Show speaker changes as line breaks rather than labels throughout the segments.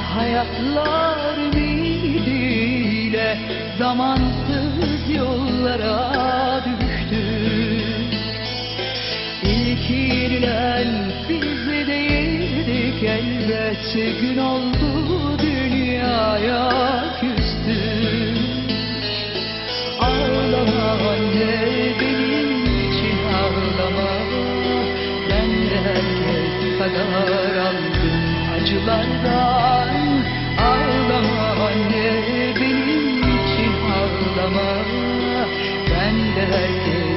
hayatlar ümidiyle zamansız yollara düştü. İlk inilen biz değildik elbet gün oldu dünyaya küstü. Ağlama anne benim için ağlama ben de herkes kadar aldım acılardan. Ben de herkes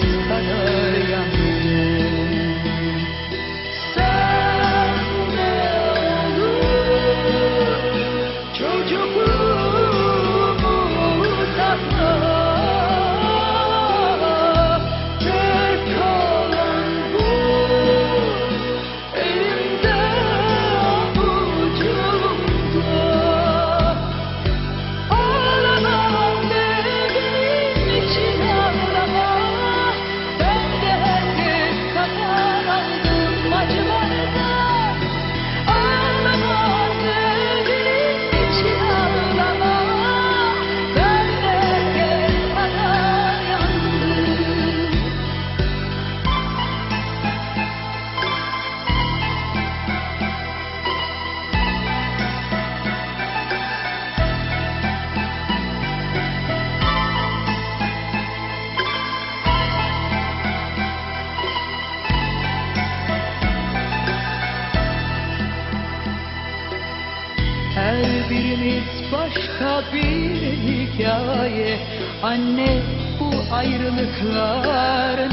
Her birimiz başka bir hikaye. Anne bu ayrılıklar